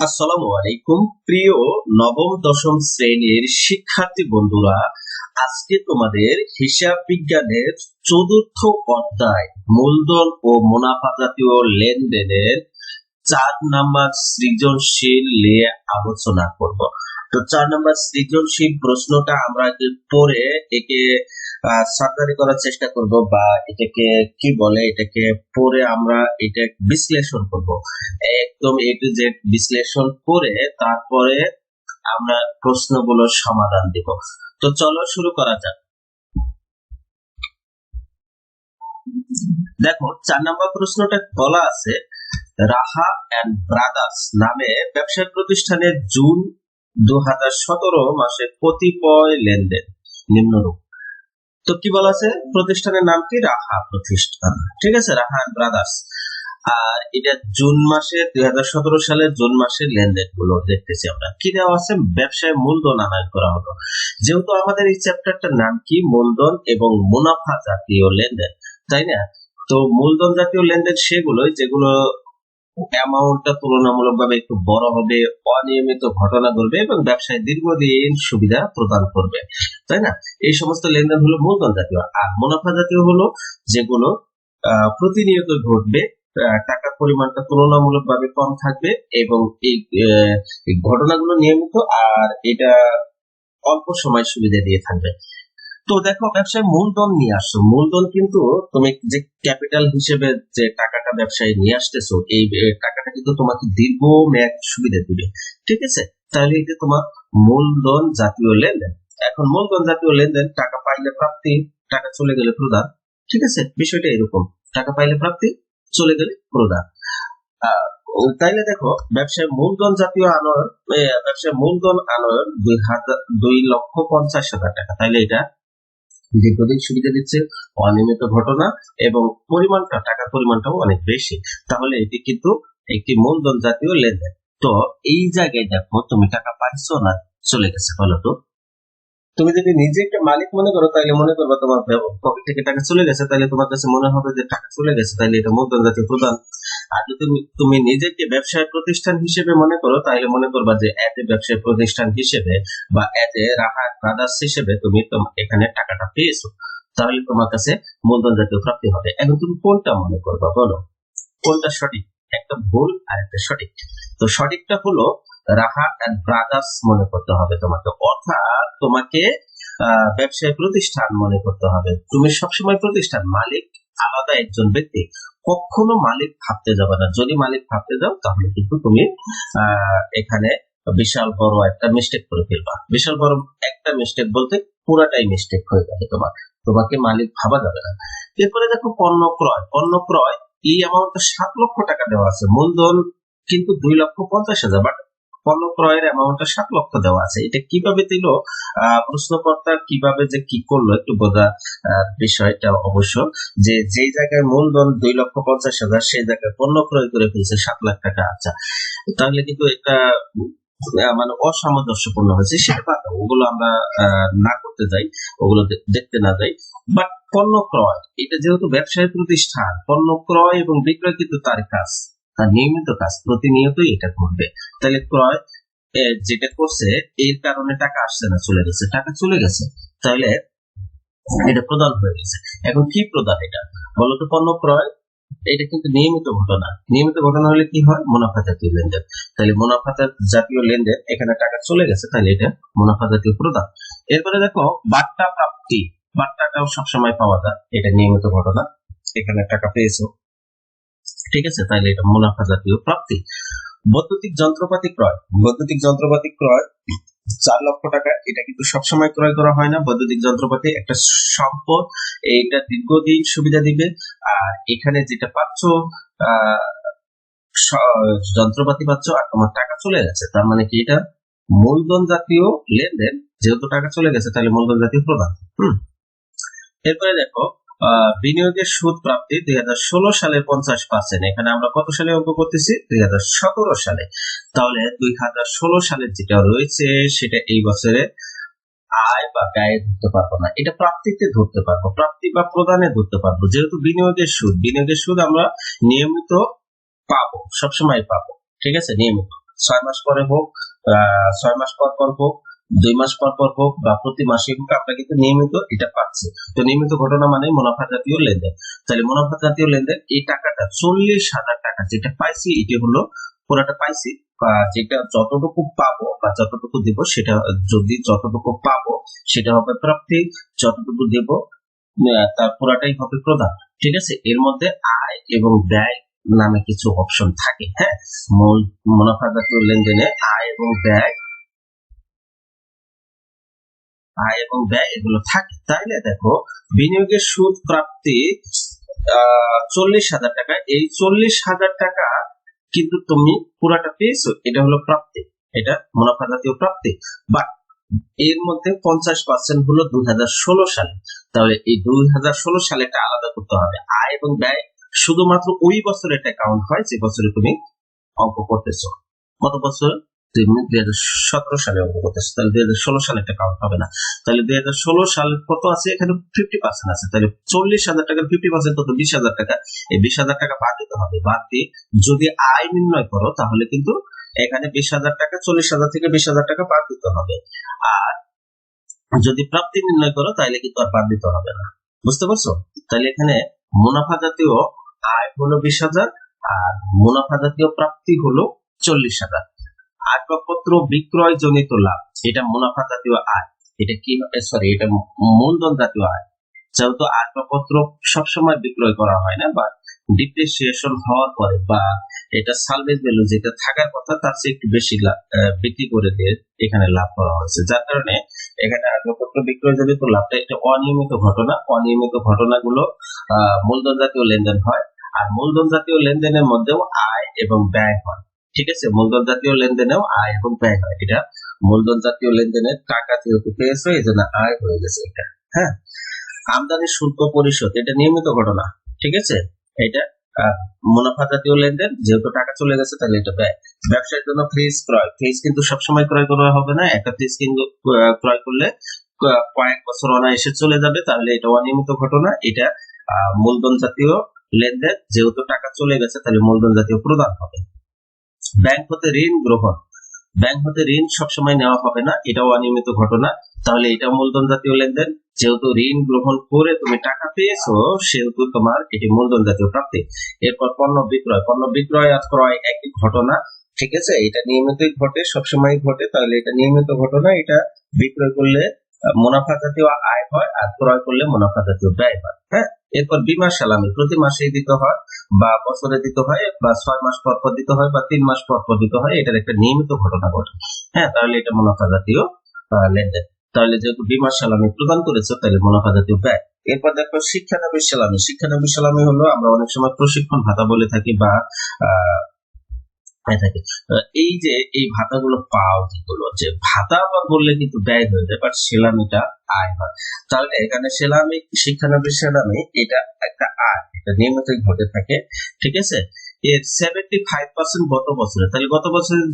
আসসালামু আলাইকুম, প্রিয় নবম, দশম শ্রেণির শিক্ষার্থী বন্ধুরা। আজকে তোমাদের হিসাব বিজ্ঞানের চতুর্থ অধ্যায়, মূলধন ও মুনাফা জাতীয় লেনদেনের চার নাম্বার সৃজনশীল নিয়ে আলোচনা করব। তো চার নাম্বার সৃজনশীল প্রশ্নটা আমরা পড়ে একে সার্জারি করার চেষ্টা করব বা এটাকে কি বলে, এটাকে পড়ে আমরা এটা বিশ্লেষণ করব। একদম এ টু জেড বিশ্লেষণ করে তারপরে আমরা প্রশ্নগুলোর সমাধান দিব। তো চলো শুরু করা যাক। দেখো, চার নম্বর প্রশ্নটা বলা আছে, রাহা অ্যান্ড ব্রাদার্স নামে ব্যবসা প্রতিষ্ঠানের জুন দু হাজার সতেরো মাসে কতিপয় লেনদেন, নিম্নরূপ। তো কি বলা আছে? প্রতিষ্ঠানের নাম কি? রাহা প্রতিষ্ঠান। ঠিক আছে? রাহা ব্রাদার্স আর এটা জুন মাসে, দুই হাজার সতেরো সালে জুন মাসের লেনদেনগুলো দেখতেছি আমরা। কি দেওয়া আছে? ব্যবসায় মূলধন আনায়ন করা হলো যেহেতু আমাদের এই চ্যাপ্টারটার নাম কি? মূলধন এবং মুনাফা জাতীয় লেনদেন। তাই না? তো মূলধন জাতীয় লেনদেন সেগুলোই যেগুলো অ্যামাউন্টটা তুলনামূলকভাবে একটু বড় হবে, অনিয়মিত ঘটনা ঘটবে এবং ব্যবসায় দীর্ঘদিন সুবিধা প্রদান করবে। তাই না? এই সমস্ত লেনদেন হলো মূলধন জাতীয়। আর মুনাফা জাতীয় হলো যেগুলো প্রতিনিয়ত ঘটবে টাকার পরিমাণটা তুলনামূলকভাবে কম থাকবে এবং এই ঘটনাগুলো নিয়মিত আর এটা অল্প সময় সুবিধা দিয়ে থাকবে। তো দেখো, ব্যবসায় মূলধন নিয়ে আসছো। মূলধন কিন্তু তুমি যে ক্যাপিটাল হিসেবে যে টাকাটা ব্যবসায় নিয়ে আসতেছো, এই টাকাটা কিন্তু তোমাকে দীর্ঘ মেয়াদ সুবিধা দিবে। ঠিক আছে? তাহলে এটা তোমার মূলধন জাতীয় লেনদেন। এখন মূলধন জাতীয় লেনদেন, টাকা পাইলে প্রাপ্তি, টাকা চলে গেলে প্রদান। ঠিক আছে? বিষয়টা এরকম। টাকা পাইলে প্রাপ্তি, চলে গেলে প্রদান। তাইলে দেখো, ব্যবসায় মূলধন জাতীয় আনয়ন ব্যবসায় মূলধন আনয়ন দুই হাজার দুই লক্ষ পঞ্চাশ হাজার টাকা। তাইলে এটা দীর্ঘদিন সুবিধা দিচ্ছে, অনিয়মিত ঘটনা এবং পরিমাণটা, টাকার পরিমাণটাও অনেক বেশি। তাহলে এটি কিন্তু একটি মূলধন জাতীয় লেনদেন। তো এই জায়গায় দেখো, তুমি টাকা পাইছো না, চলে গেছে, বলো তো। তুমি যদি নিজে একটা মালিক মনে করো, তাহলে মনে করব তোমার পকেট থেকে টাকা চলে গেছে, তাহলে তোমার কাছে মনে হবে যে টাকা চলে গেছে, তাহলে এটা মূলধন জাতীয় প্রদান। আর যদি তুমি নিজেকে ব্যবসায় প্রতিষ্ঠান হিসেবে মনে করো, তাহলে মনে করবা যে এজ এ ব্যবসায় প্রতিষ্ঠান হিসেবে বা এজ এ রাহা ব্রাদার্স হিসেবে তুমি, এখানে টাকাটা পেয়েছ। তাহলে তোমার কাছে মূলধন জাতীয় প্রাপ্তি হবে। এখন তুমি কোনটা মনে করবা বলো? কোনটা সঠিক? একটা ভুল আর একটা সঠিক। তো সঠিকটা হলো রাহা অ্যান্ড ব্রাদার্স মনে করতে হবে তোমাকে। অর্থাৎ তোমাকে ব্যবসায় প্রতিষ্ঠান মনে করতে হবে। তুমি সবসময় প্রতিষ্ঠান মালিক, আলাদা একজন ব্যক্তি। কখনো মালিক ভাবতে যাবে না। যদি মালিক ভাবতে যাও, তাহলে কিন্তু তুমি এখানে বিশাল বড় একটা মিস্টেক করে ফেলবা। বিশাল বড় একটা মিস্টেক বলতে পুরাটাই মিস্টেক হয়ে যাবে তোমার। তোমাকে মালিক ভাবা যাবে না। এরপরে দেখো পণ্য ক্রয়। পণ্য ক্রয়, এই অ্যামাউন্টটা সাত লক্ষ টাকা দেওয়া আছে। মূলধন কিন্তু দুই লক্ষ পঞ্চাশ হাজার বাট পণ্য ক্রয়ের অ্যামাউন্টটা সাত লক্ষ দেওয়া আছে। এটা কীভাবে দিল? প্রশ্নকর্তা কীভাবে যে কি করল একটু বোঝা বিষয়টা অবশ্য যে যে জায়গায় মূলধন দুই লক্ষ পঞ্চাশ হাজার, সেই জায়গায় পণ্য ক্রয় করে ফেলছে সাত লাখ টাকা। আচ্ছা তাহলে কিন্তু একটা মানে অসামঞ্জস্যপূর্ণ হয়েছে। সেটা ওগুলো আমরা না করতে যাই, ওগুলো দেখতে না যাই। বাট পণ্য ক্রয়, এটা যেহেতু ব্যবসায়ী প্রতিষ্ঠান, পণ্য ক্রয় এবং বিক্রয় কিন্তু তার কাজ। তার নিয়মিত কাজ, প্রতিনিয়তই এটা করবে। তাহলে ক্রয় যেটা করছে, এর কারণে টাকা আসছে না, চলে গেছে। টাকা চলে গেছে, তাহলে এটা প্রদান হয়ে গেছে। এখন কি প্রদান এটা? বলতো পণ্য ক্রয়, এটা কিন্তু নিয়মিত ঘটনা। নিয়মিত ঘটনা হলে কি হয়? মুনাফা জাতীয় লেনদেন। তাহলে মুনাফা জাতীয় লেনদেন, এখানে টাকা চলে গেছে, তাহলে এটা মুনাফা জাতীয় প্রদান। এরপরে দেখো, বার্তা প্রাপ্তি। বার্তাটাও সবসময় পাওয়া যায়, এটা নিয়মিত ঘটনা। এখানে টাকা পেয়েছ। ঠিক আছে? তাহলে এটা মুনাফা জাতীয় প্রাপ্তি। বৈদ্যুতিক যন্ত্রপাতি ক্রয়। বৈদ্যুতিক যন্ত্রপাতি ক্রয় চার লক্ষ টাকা। এটা কিন্তু সবসময় ক্রয় করা হয় না। বৈদ্যুতিক যন্ত্রপাতি একটা সম্পদ। এইটা দীর্ঘদিন সুবিধা দিবে। আর এখানে যেটা পাচ্ছ যন্ত্রপাতি পাচ্ছ আর তোমার টাকা চলে গেছে তার মানে কি এটা? মূলধন জাতীয় লেনদেন। যেহেতু টাকা চলে গেছে, তাহলে মূলধন জাতীয় প্রদান। হম। এরপরে দেখো বিনিয়োগের সুদ প্রাপ্তি দুই সালে পঞ্চাশ পার্সেন্ট। এখানে আমরা কত সালে অঙ্ক করতেছি? দুই হাজার সতেরো সালে। তাহলে দুই সালে যেটা রয়েছে, সেটা এই বছরে আয় বা ব্যয় ধরতে পারব না। এটা প্রাপ্তিতে ধরতে পারব, প্রাপ্তি বা প্রদানে ধরতে পারব। যেহেতু বিনিয়োগের সুদ বিনিয়োগের সুদ আমরা নিয়মিত পাবো, সবসময় পাবো। ঠিক আছে? নিয়মিত। ছয় মাস পরে হোক ছয় মাস পর পর হোক দুই মাস পর পর হোক বা প্রতি মাসে হোক আমরা কিন্তু নিয়মিত এটা পাচ্ছে। তো নিয়মিত ঘটনা মানে মুনাফা জাতীয় লেনদেন। তাহলে মুনাফা জাতীয় লেনদেন, এই টাকাটা চল্লিশ হাজার টাকা যেটা পাইছি, এটি হলো পুরোটা পাইছি যেটা যতটুকু পাবো বা যতটুকু দেব, সেটা যদি যতটুকু পাবো, সেটা হবে প্রাপ্তি, যতটুকু দেব তার পুরাটাই হবে প্রদান। ঠিক আছে? এর মধ্যে আয় এবং ব্যয় নামে কিছু অপশন থাকে হ্যাঁ? মূল মুনাফা জাতীয় লেনদেনে আয় এবং ব্যয় আয় এবং ব্যয় এগুলো থাকে। তাইলে দেখো, বিনিয়োগের সুদ প্রাপ্তি চল্লিশ হাজার টাকা। এই চল্লিশ হাজার টাকা কিন্তু তুমি পুরাটা পেয়েছ, এটা হলো প্রাপ্তি। এটা মুনাফা জাতীয় প্রাপ্তি। বাট এর মধ্যে পঞ্চাশ পার্সেন্ট হলো দুই হাজার ষোলো সালে। তাহলে এই দুই সালেটা আলাদা করতে হবে। আয় এবং ব্যয় শুধুমাত্র ওই বছর এটা কাউন্ট হয়, যে বছরে তুমি অঙ্ক করতেছো। কত বছর? সতেরো সালে অঙ্ক করতেছো তাহলে দুই হাজার ষোলো সালে এটা কাউন্ট হবে না। তাহলে দুই হাজার ষোলো কত আছে? এখানে ফিফটি পার্সেন্ট আছে। তাহলে চল্লিশ হাজার ফিফটি পার্সেন্ট বিশ হাজার টাকা। এই বিশ হাজার টাকা বাদ দিতে হবে। বাদ দিয়ে যদি আয় নির্ণয় করো, তাহলে কিন্তু এখানে বিশ হাজার টাকা, চল্লিশ হাজার থেকে বিশ হাজার টাকা বাদ দিতে হবে। আর যদি প্রাপ্তি নির্ণয় করো, তাহলে কিন্তু আর বাদ দিতে হবে না। বুঝতে পারছ? তাহলে এখানে মুনাফা জাতীয় আয় হলো বিশ হাজার, আর মুনাফা জাতীয় প্রাপ্তি হলো চল্লিশ হাজার। আসবাবপত্র বিক্রয় জনিত লাভ এটা মুনাফা জাতীয় আয়, এটা কি সরি এটা মূলধন জাতীয় আয়। যেহেতু আসবাবপত্র সবসময় বিক্রয় করা হয় না, বা ডিপ্রিসিয়েশন হওয়ার পরে, বা এটা সালভেজ ভ্যালু যেটা থাকার কথা, তার চেয়ে একটু বেশি বিক্রি করে দিয়ে এখানে লাভ করা হয়েছে। যার কারণে এখানে আসবাবপত্র বিক্রয় জনিত লাভটা একটা অনিয়মিত ঘটনা। অনিয়মিত ঘটনাগুলো মূলধন জাতীয় লেনদেন হয়। আর মূলধন জাতীয় লেনদেনের মধ্যেও আয় এবং ব্যয় হয়। ঠিক আছে, মূলধন জাতীয় লেনদেনেও আয় এবং ব্যয় হয়। এটা মূলধন জাতীয় লেনদেনের টাকা যেহেতু পেয়েছ, এই জন্য আয় হয়ে গেছে এটা। হ্যাঁ? আমদানি শুল্ক পরিশোধ, এটা নিয়মিত ঘটনা, ঠিক আছে? এটা মুনাফা জাতীয় লেনদেন, যেহেতু টাকা চলে গেছে, তাহলে এটা ব্যয়। ব্যবসার জন্য ফ্রিজ ক্রয়, ফ্রিজ কিন্তু সবসময় ক্রয় করা হবে না, একটা ফ্রিজ কিন্তু ক্রয় করলে কয়েক বছর অনায়াসে চলে যাবে, তাহলে এটা অনিয়মিত ঘটনা, এটা মূলধন জাতীয় লেনদেন, যেহেতু টাকা চলে গেছে, তাহলে মূলধন জাতীয় প্রদান হবে। ব্যাংক হতে ঋণ গ্রহণ। ব্যাংক হতে ঋণ সবসময় নেওয়া হবে না, এটাও অনিয়মিত ঘটনা। তাহলে এটা মূলধন জাতীয় লেনদেন। যেহেতু ঋণ গ্রহণ করে তুমি টাকা পেয়েছ, সেহেতু তোমার এটি মূলধন জাতীয় প্রাপ্তি। এরপর পণ্য বিক্রয়। পণ্য বিক্রয় আর ক্রয় একই ঘটনা, ঠিক আছে? এটা নিয়মিতই ঘটে সবসময় ঘটে। তাহলে এটা নিয়মিত ঘটনা, এটা বিক্রয় করলে মুনাফা জাতীয় আয় হয় আর ক্রয় করলে মুনাফা জাতীয় ব্যয় হয় হ্যাঁ? এরপর বিমা সালামি, প্রতি মাসে দিতে হয় বা বছরে দিতে হয় বা ছয় মাস পর পর দিতে হয় বা তিন মাস পর পর দিতে হয়, এটার একটা নিয়মিত ঘটনা ঘটে হ্যাঁ? তাহলে এটা মুনাফা জাতীয় লেনদেন। তাহলে যেহেতু বিমা সালামি প্রদান করেছে, তাহলে মুনাফা জাতীয় ব্যয়। এরপর দেখো শিক্ষানবিশ সালামি শিক্ষানবিশ সালামি হলো আমরা অনেক সময় প্রশিক্ষণ ভাতা বলে থাকি বা হয়ে থাকে। এই যে, এই ভাতাগুলো পাওয়া যেগুলো যে ভাতা বা বললে কিন্তু ব্যয় হয়ে যায় বাট সেলামিটা আয় হয়। তাহলে এখানে সেলামি, শিক্ষানবিশ সেলামি, এটা একটা আয়, এটা নিয়মিত ঘটে থাকে, ঠিক আছে? এর সেভেন্টি ফাইভ পার্সেন্ট গত বছরে। তাহলে গত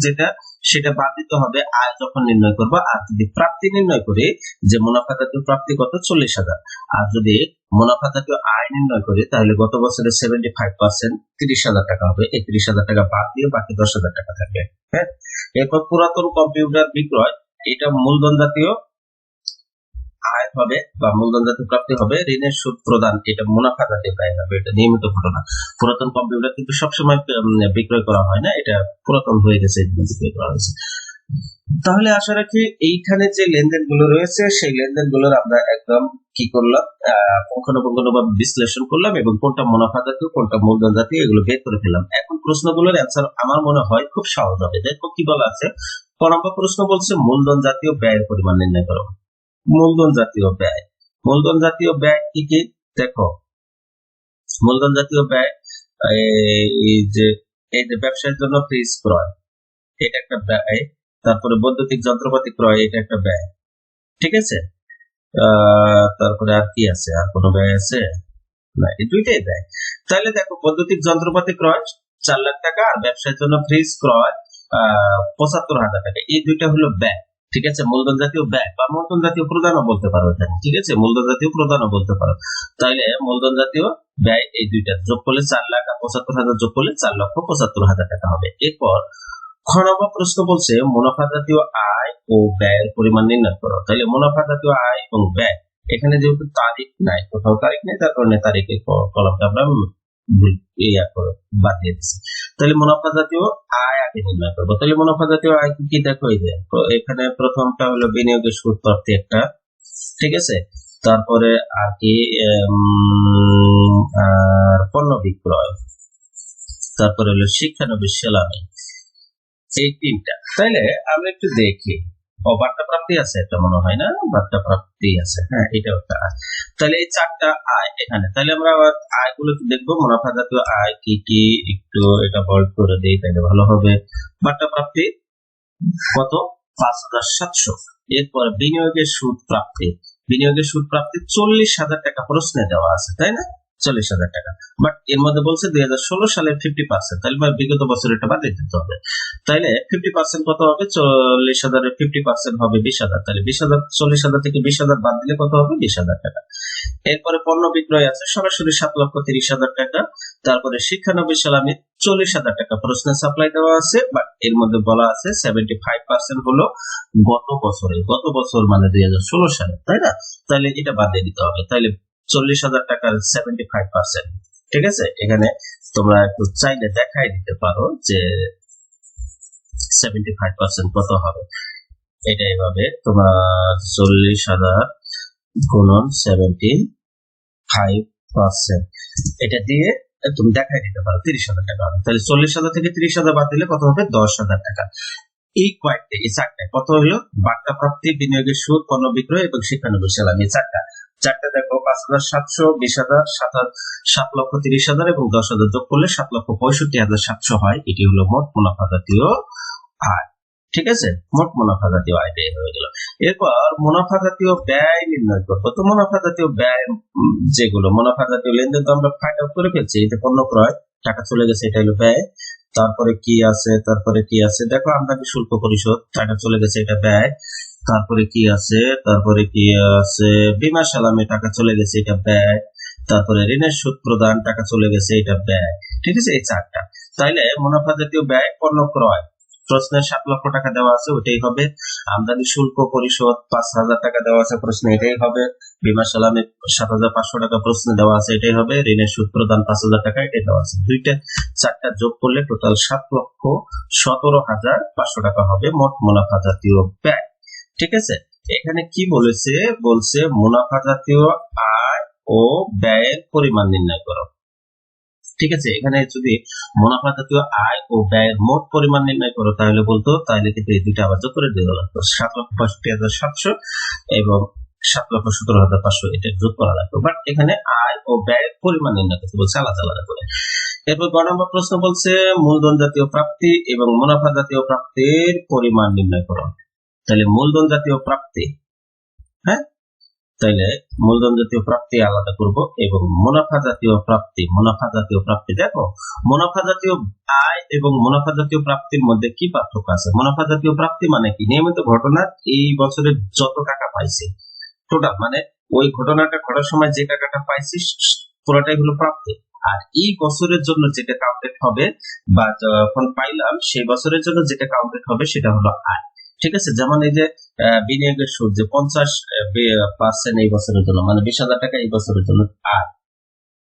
যেটা, সেটা বাদ দিতে হবে যখন নির্ণয় করব, আর যদি প্রাপ্তি নির্ণয় করি, যে মুনাফা জাতীয় প্রাপ্তি কত? চল্লিশ হাজার। আর যদি মুনাফা জাতীয় আয় নির্ণয় করি, তাহলে গত বছরের সেভেন্টি ফাইভ পার্সেন্ট তিরিশ হাজার টাকা হবে। এই হাজার টাকা বাদ দিয়ে বাকি দশ হাজার টাকা থাকবে। হ্যাঁ? এরপর পুরাতন কম্পিউটার বিক্রয়, এটা মূলধন জাতীয় হবে বা মূলধন জাতীয় প্রাপ্তি হবে ঋণের সুদ প্রদান এটা মুনাফা জাতীয় ব্যয় হবে এটা নিয়মিত ঘটনা। পুরাতন কম্পিউটার কিন্তু সবসময় বিক্রয় করা হয় না এটা পুরাতন হয়ে গেছে বিক্রয় করা হয়েছে। তাহলে আশা রাখি এইখানে যে লেনদেনগুলো রয়েছে সেই লেনদেনগুলোর আমরা একদম কি করলাম আহ, পুঙ্খানুপুঙ্খানুভাবে বিশ্লেষণ করলাম এবং কোনটা মুনাফা জাতীয় কোনটা মূলধন জাতীয় এগুলো বের করে ফেললাম। এখন প্রশ্নগুলোর অ্যান্সার আমার মনে হয় খুব সহজ হবে। দেখো কি বলা আছে? ক প্রশ্ন বলছে মূলধন জাতীয় ব্যয়ের পরিমাণ নির্ণয় করো। মূলধন জাতীয় ব্যয়। মূলধন জাতীয় ব্যয় কি কি? দেখো, মূলধন জাতীয় ব্যয়, এই- যে, এই যে ব্যবসার জন্য ফ্রিজ ক্রয়, এটা একটা ব্যয়, তারপরে বৈদ্যুতিক যন্ত্রপাতি ক্রয়, এটা একটা ব্যয়। ঠিক আছে? তারপরে আর কি আছে? আর কোনো ব্যয় আছে? না, এই দুইটাই ব্যয়। তাহলে দেখো, বৈদ্যুতিক যন্ত্রপাতি ক্রয়, চার লাখ টাকা, আর ব্যবসার জন্য ফ্রিজ ক্রয় পঁচাত্তর হাজার টাকা। এই দুইটা হলো ব্যয়। ঠিক আছে? মূলধন জাতীয় ব্যয় বা মূলধন জাতীয় প্রদানও বলতে পারো ঠিক আছে? মূলধন জাতীয় প্রদানও বলতে পারো। তাইলে মূলধন জাতীয় ব্যয় এই দুইটা, যোগ করলে চার লাখ পঁচাত্তর হাজার যোগ করলে চার লক্ষ পঁচাত্তর হাজার টাকা হবে। এরপর খ নম্বর প্রশ্ন বলছে, মুনাফা জাতীয় আয় ও ব্যয়ের পরিমাণ নির্ণয় করো। তাহলে মুনাফা জাতীয় আয় এবং ব্যয়, এখানে যেহেতু তারিখ নাই, কোথাও তারিখ নেই, তার কারণে তারিখের কলমটা আমরা ইয়া বাদ দিয়ে দিচ্ছি তাহলে মুনাফা জাতীয় আয় আগে নির্ণয় করব। তাহলে মুনাফা জাতীয় আয় কি দেখো এই যে এখানে প্রথমটা হলো বিনিয়োগের সুদ প্রাপ্তি একটা, ঠিক আছে? তারপরে আর কি আর পণ্য বিক্রয়, তারপরে হলো শিক্ষানবিশ সেলামি, এই তিনটা। তাইলে আমরা একটু দেখি। ও বার্তা প্রাপ্তি আছে একটা মনে হয় না? বার্তা প্রাপ্তি আছে। হ্যাঁ। এটা একটা আয়। তাহলে এই চারটা আয় এখানে। তাহলে আমরা আয়গুলো একটু দেখব। মুনাফা জাতীয় আয় কি কি? একটু এটা বোল্ড করে দিই তাহলে ভালো হবে। বার্তা প্রাপ্তি কত? পাঁচ হাজার সাতশো। এরপর বিনিয়োগের সুদ প্রাপ্তি। বিনিয়োগের সুদ প্রাপ্তি চল্লিশ হাজার টাকা প্রশ্নে দেওয়া আছে তাই না? চল্লিশ হাজার টাকা। বাট এর মধ্যে বলছে দুই হাজার ষোলো সালে ফিফটি পার্সেন্ট তাহলে বিগত বছর এটা বাদ দিতে হবে। তাইলে ফিফটি পার্সেন্ট কত হবে? চল্লিশ হাজারের ফিফটি পার্সেন্ট হবে বিশ হাজার। তাহলে বিশ হাজার, চল্লিশ হাজার থেকে বিশ হাজার বাদ দিলে কত হবে? বিশ হাজার টাকা। এরপরে পণ্য বিক্রয় আছে, সরাসরি সাত লক্ষ তিরিশ হাজার টাকা। তারপরে শিক্ষানবিশ সালামে চল্লিশ হাজার টাকা প্রশ্নে সাপ্লাই দেওয়া আছে বাট এর মধ্যে বলা আছে সেভেন্টি ফাইভ পার্সেন্ট হলো গত বছরে গত বছর মানে দুই হাজার ষোলো সালে, তাই না? তাহলে এটা বাদ দিয়ে দিতে হবে। তাহলে চল্লিশ হাজার টাকার সেভেন্টি ফাইভ পার্সেন্ট ঠিক আছে? এখানে তোমরা একটু চাইলে দেখাই দিতে পারো যে সেভেন্টি ফাইভ পার্সেন্ট কত হবে। এটা এভাবে তোমার চল্লিশ হাজার গুণন সেভেন্টি ফাইভ পার্সেন্ট এটা দিয়ে তুমি দেখাই দিতে পারো তিরিশ হাজার টাকা হবে। তাহলে চল্লিশ হাজার থেকে তিরিশ হাজার বাদ দিলে কত হবে? দশ হাজার টাকা। এই কয়েকটা, এই চারটা, কত হলো? বার্তা প্রাপ্তি, বিনিয়োগের সুদ, পণ্য বিক্রয় এবং শিক্ষানবিশ এই চারটা। চারটা দেখো, পাঁচ হাজার সাতশো, বিশ হাজার, সাত সাত লক্ষ তিরিশ হাজার এবং দশ হাজার যোগ করলে সাত লক্ষ পঁয়ষট্টি হাজার সাতশো হয়। এটি হলো মোট মুনাফা জাতীয় আয়। ঠিক আছে? মোট মুনাফা জাতীয় আয় ব্যয় হয়ে গেল। এরপর মুনাফা জাতীয় ব্যয় নির্ণয় করব। তো মুনাফা জাতীয় ব্যয় যেগুলো, মুনাফা জাতীয় লেনদেন তো আমরা ফাইন্ড আউট করে ফেলছি এটা পণ্য ক্রয়, টাকা চলে গেছে, এটা হলো ব্যয়। তারপরে কি আছে, তারপরে কি আছে? দেখো আমদানি শুল্ক পরিশোধ টাকা চলে গেছে এটা ব্যয়। তারপরে কি আছে, তারপরে কি আছে? বিমা সালামে টাকা চলে গেছে এটা ব্যয়। তারপরে ঋণের সুদ প্রদান, টাকা চলে গেছে এটা ব্যয়। ঠিক আছে? এই চারটা। তাইলে মুনাফা জাতীয় ব্যয় পণ্য ক্রয়। প্রশ্নে সাত লক্ষ টাকা দেওয়া আছে ওটাই হবে। আমদানি শুল্ক পরিশোধ, পাঁচ হাজার টাকা দেওয়া আছে, প্রশ্নে এটাই হবে। বিমা সালামে সাত হাজার পাঁচশো টাকা প্রশ্নে দেওয়া আছে, এটাই হবে ঋণের সুদ প্রদান পাঁচ হাজার টাকা, এটাই দেওয়া আছে। দুইটা, চারটা যোগ করলে টোটাল সাত লক্ষ সতেরো হাজার পাঁচশো টাকা হবে মোট মুনাফা জাতীয় ব্যয় ঠিক আছে? এখানে কি বলেছে? বলছে মুনাফা জাতীয় আয় ও ব্যয়ের পরিমাণ নির্ণয় করো। ঠিক আছে? এখানে যদি মুনাফা জাতীয় আয় ও ব্যয়ের মোট পরিমাণ নির্ণয় করো, তাহলে বলতো, তাহলে কিন্তু এই দুইটা আবার যোগ করে দিয়ে লাগতো সাত লক্ষ পঁয়ষট্টি হাজার সাতশো এবং সাত লক্ষ সতেরো হাজার পাঁচশো এটা যোগ করা লাগতো বাট এখানে আয় ও ব্যয়ের পরিমাণ নির্ণয় করতে বলছে আলাদা আলাদা করে। এরপর গ নম্বর প্রশ্ন বলছে, মূলধন জাতীয় প্রাপ্তি এবং মুনাফা জাতীয় প্রাপ্তির পরিমাণ নির্ণয় করো। তাহলে মূলধন জাতীয় প্রাপ্তি হ্যাঁ? তাহলে মূলধন জাতীয় প্রাপ্তি আলাদা করব এবং মুনাফা জাতীয় প্রাপ্তি, মুনাফা জাতীয় প্রাপ্তি দেখো। মুনাফা জাতীয় আয় এবং মুনাফা জাতীয় প্রাপ্তির মধ্যে কি পার্থক্য আছে? মুনাফা জাতীয় প্রাপ্তি মানে কি? নিয়মিত ঘটনা এই বছরে যত টাকা পাইছে। টোটাল মানে ওই ঘটনাটা ঘটার সময় যে টাকাটা পাইছি পুরোটাই হলো প্রাপ্তি। আর এই বছরের জন্য যেটা কাউন্টেড হবে, বা যখন পাইলাম, সেই বছরের জন্য যেটা কাউন্টেড হবে সেটা হলো আয়। ঠিক আছে? যেমন এই যে বিনিয়োগের সুদ, যে পঞ্চাশ পার্সেন্ট এই বছরের জন্য মানে বিশ হাজার টাকা এই বছরের জন্য আয়।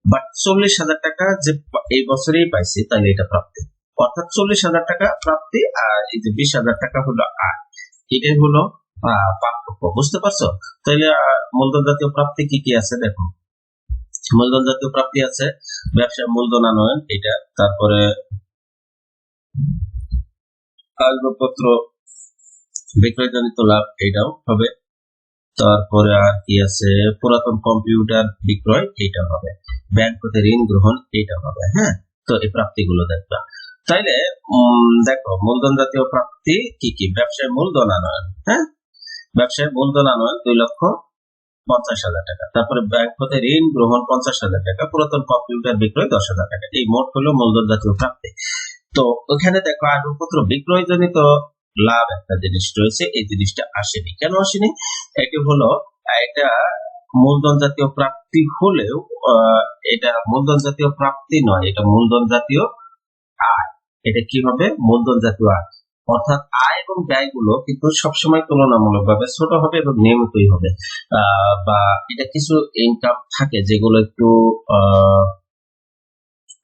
বাট চল্লিশ হাজার টাকা যে এই বছরেই পাইছি, তাহলে এটা প্রাপ্তি। অর্থাৎ চল্লিশ হাজার টাকা প্রাপ্তি, আর এই যে বিশ হাজার টাকা হলো আয়। এটাই হলো পার্থক্য বুঝতে পারছ? আহ, মূলধন জাতীয় প্রাপ্তি কি কি আছে দেখো। মূলধন জাতীয় প্রাপ্তি আছে ব্যবসা মূলধন আনয়ন এটা তারপরে আসবাবপত্র বিক্রয়জনিত লাভ এটাও হবে। তারপরে আর কি আছে? পুরাতন কম্পিউটার বিক্রয় এটা হবে। ব্যাংক হতে ঋণ গ্রহণ এটা হবে হ্যাঁ? তো এই প্রাপ্তিগুলো দেখবা। তাইলে দেখো মূলধন জাতীয় প্রাপ্তি কি কি? ব্যবসায় মূলধন আনয়ন হ্যাঁ? ব্যবসায় মূলধন আনয়ন দুই লক্ষ পঞ্চাশ হাজার টাকা। তারপরে ব্যাংক হতে ঋণ গ্রহণ পঞ্চাশ হাজার টাকা, পুরাতন কম্পিউটার বিক্রয় দশ হাজার টাকা। এই মোট হলো মূলধন জাতীয় প্রাপ্তি। তো ওখানে দেখো আসবাবপত্র বিক্রয়জনিত লাভ একটা জিনিস রয়েছে, এই জিনিসটা আসেনি। কেন আসেনি? এটি হলো, এটা মূলধন জাতীয় প্রাপ্তি হলেও এটা মূলধন জাতীয় প্রাপ্তি নয়, এটা মূলধন জাতীয় আয়। এটা কি হবে মূলধন জাতীয় আয়। অর্থাৎ আয় এবং ব্যয়গুলো কিন্তু সবসময় তুলনামূলকভাবে ছোট হবে এবং নিয়মিতই হবে। বা এটা কিছু ইনকাম থাকে যেগুলো একটু আহ,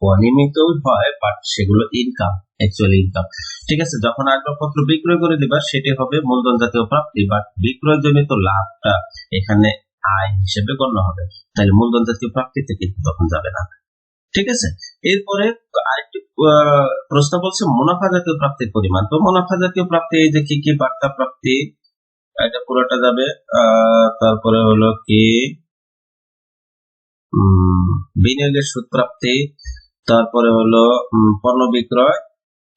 অনিয়মিতও হয় বাট সেগুলো ইনকাম অ্যাকচুয়ালি ইনকাম ঠিক আছে যখন আসবাবপত্র বিক্রয় করে দিবা সেটি হবে মূলধন জাতীয় প্রাপ্তি বাট বিক্রয়জনিত লাভটা এখানে আয় হিসেবে গণ্য হবে। তাহলে মূলধন জাতীয় প্রাপ্তিতে কিন্তু তখন যাবে না। ঠিক আছে? এরপরে আরেকটি প্রশ্ন বলছে মুনাফা জাতীয় প্রাপ্তির পরিমাণ। তো মুনাফা জাতীয় প্রাপ্তি, এই যে কি কি বার্তা প্রাপ্তি, এটা পুরোটা যাবে। তারপরে হলো কি? বিনিয়োগের সুদ প্রাপ্তি, তারপরে হলো পণ্য বিক্রয়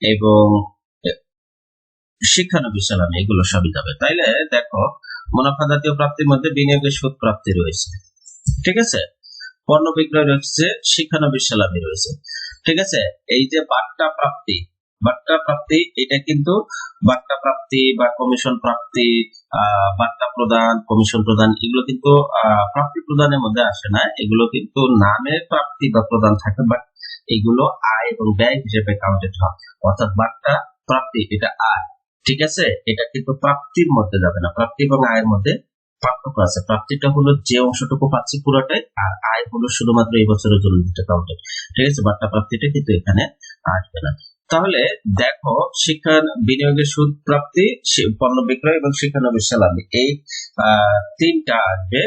এবং শিক্ষানবিশ সালামি এগুলো সবই যাবে। তাইলে দেখো, মুনাফা জাতীয় প্রাপ্তির মধ্যে বিনিয়োগের সুদ প্রাপ্তি রয়েছে। ঠিক আছে? পণ্য বিক্রয় রয়েছে শিক্ষানবিশ সালামি রয়েছে। ঠিক আছে? এই যে বার্তা প্রাপ্তি বার্তা প্রাপ্তি, এটা কিন্তু বার্তা প্রাপ্তি বা কমিশন প্রাপ্তি বার্তা প্রদান কমিশন প্রদান, এগুলো কিন্তু প্রাপ্তি প্রদানের মধ্যে আসে না। এগুলো কিন্তু নামে প্রাপ্তি বা প্রদান থাকে বাট এগুলো আয় এবং ব্যয় হিসেবে কাউন্টেড হয়। অর্থাৎ বার্তা প্রাপ্তি, এটা আয়। ঠিক আছে? এটা কিন্তু প্রাপ্তির মধ্যে যাবে না। প্রাপ্তি এবং আয়ের মধ্যে পার্থক্য আছে। প্রাপ্তিটা হলো যে অংশটুকু পাচ্ছি পুরোটাই, আর আয় হলো শুধুমাত্র এই বছরের জন্য যেটা কাউন্টেড ঠিক আছে? বার্তা প্রাপ্তিটা কিন্তু এখানে আসবে না। তাহলে দেখো শিক্ষা বিনিয়োগের সুদ প্রাপ্তি পণ্য বিক্রয় এবং শিক্ষানবিশ সালামি এই তিনটা আসবে।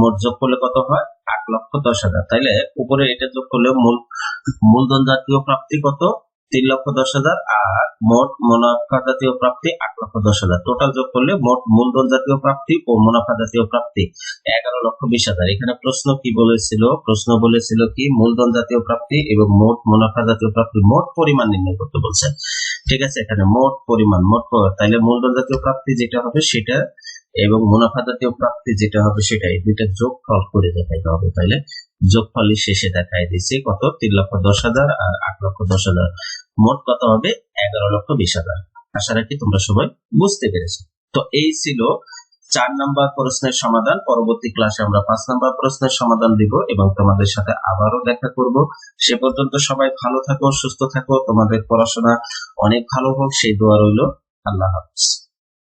মোট যোগ করলে কত হয়? আট লক্ষ দশ হাজার। তাইলে উপরে এটা যোগ করলে মূল, মূলধন জাতীয় প্রাপ্তি কত? তিন লক্ষ দশ হাজার আর মোট মুনাফা জাতীয় প্রাপ্তি আট লক্ষ দশ হাজার। টোটাল যোগ করলে মোট মূলধন জাতীয় প্রাপ্তি ও মুনাফা জাতীয় প্রাপ্তি এগারো লক্ষ বিশ হাজার। এখানে প্রশ্ন কি বলেছিল? প্রশ্ন বলেছিল কি মূলধন জাতীয় প্রাপ্তি এবং মোট মুনাফা জাতীয় প্রাপ্তি মোট পরিমাণ নির্ণয় করতে বলছে। ঠিক আছে, এখানে মোট পরিমাণ, মোট তাইলে মূলধন জাতীয় প্রাপ্তি যেটা হবে সেটা এবং মুনাফা জাতীয় প্রাপ্তি যেটা হবে সেটা এই দুইটা যোগফল করে দেখাইতে হবে তাইলে। যোগফলের শেষে দেখাই দিচ্ছে কত? তিন লক্ষ দশ হাজার আর আট লক্ষ দশ হাজার। মোট কত হবে? এগারো লক্ষ বিশ হাজার। আশা রাখি তোমরা সবাই বুঝতে পেরেছ। তো এই ছিল চার নাম্বার প্রশ্নের সমাধান। পরবর্তী ক্লাসে আমরা পাঁচ নাম্বার প্রশ্নের সমাধান দিব এবং তোমাদের সাথে আবারও দেখা করব। সে পর্যন্ত সবাই ভালো থাকো, সুস্থ থাকো। তোমাদের পড়াশোনা অনেক ভালো হোক। সেই দোয়া রইল। আল্লাহ হাফিজ।